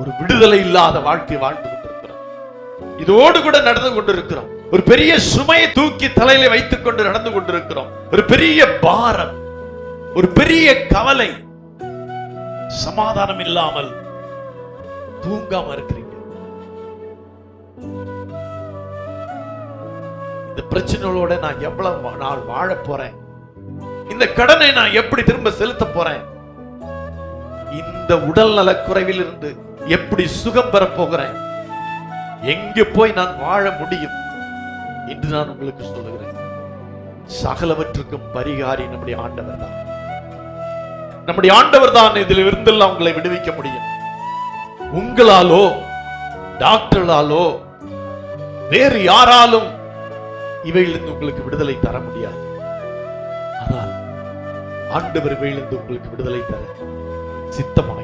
ஒரு விடுதலை இல்லாத வாழ்க்கை வாழ்ந்து கொண்டிருக்கிறோம் இதோடு கூட நடந்து கொண்டிருக்கிறோம். ஒரு பெரிய சுமையை தூக்கி தலையில வைத்துக் கொண்டு நடந்து கொண்டிருக்கிறோம். ஒரு பெரிய பாரம் ஒரு பெரிய கவலை. சமாதானம் இல்லாமல் தூங்காம இருக்கிறீங்க. இந்த பிரச்சனைகளோட நான் எவ்வளவு நாள் வாழ போறேன்? இந்த கடனை நான் எப்படி திரும்ப செலுத்த போறேன்? இந்த உடல் நலக்குறைவில் இருந்து எப்படி சுகம் பெற போகிறேன் எங்க போய் நான் வாழ முடியும்? என்று நான் உங்களுக்கு சொல்லுகிறேன். சகலவற்றுக்கும் பரிகாரி நம்முடைய ஆண்டவர் தான். நம்முடைய ஆண்டவர் தான் இதில் இருந்தெல்லாம் உங்களை விடுவிக்க முடியும். உங்களாலோ டாக்டர்களாலோ வேறு யாராலும் இவையிலிருந்து உங்களுக்கு விடுதலை தர முடியாது. ஆனால் ஆண்டவர் இவையிலிருந்து உங்களுக்கு விடுதலை தர சித்தமா